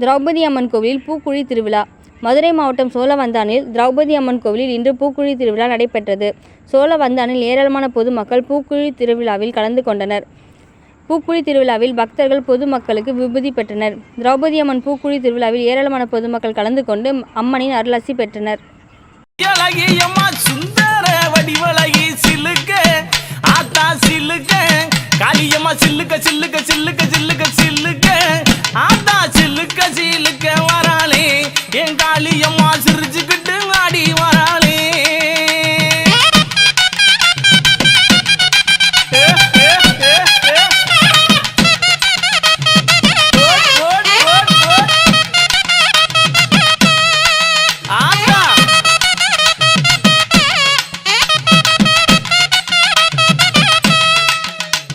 திரௌபதி அம்மன் கோவிலில் பூக்குழி திருவிழா. மதுரை மாவட்டம் சோழவந்தானில் திரௌபதி அம்மன் கோவிலில் இன்று பூக்குழி திருவிழா நடைபெற்றது. சோழவந்தானில் ஏராளமான பொதுமக்கள் பூக்குழி திருவிழாவில் கலந்து கொண்டனர். பூக்குழி திருவிழாவில் பக்தர்கள் பொதுமக்களுக்கு விபூதி பெற்றனர். திரௌபதி அம்மன் பூக்குழி திருவிழாவில் ஏராளமான பொதுமக்கள் கலந்து கொண்டு அம்மனின் அருளாசி பெற்றனர். அழகியம்மா சுந்தர சில்லுக்க சில்லுக்க சில்லுக்க சில்லுக்க அம்மா சிரிச்சுக்கிட்டு ஆடி வராளே.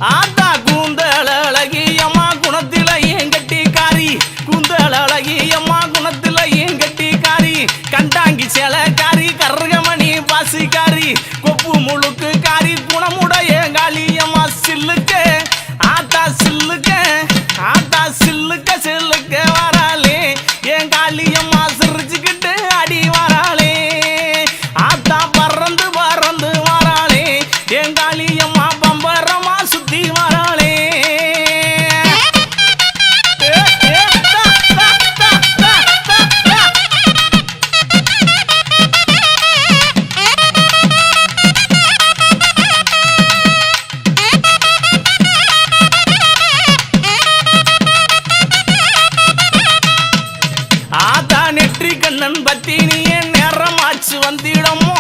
ஆத்தா கூந்தல் அழகி அம்மா குணத்தில ஏன் கட்டி காரி கூந்தல் அழகி அம்மா சேலக்காரி கருகமணி பாசிக்காரி கொப்பு முழுக்கு காரி குணமுடைய காலியம்மா அம்மா சில்லுக்க ஆத்தா சில்லுக்க ஆத்தா சில்லுக்க சில்லுக்க வராளே. என் காலியம்மா சிரிச்சுக்கிட்டு அடி வராளே. ஆத்தா பறந்து பறந்து வராளே. என் காலியம்மா பம்பரமா சுத்தி வர வெற்றி கண்ணன் பத்தினிய நேரமாச்சு வந்திடமோ?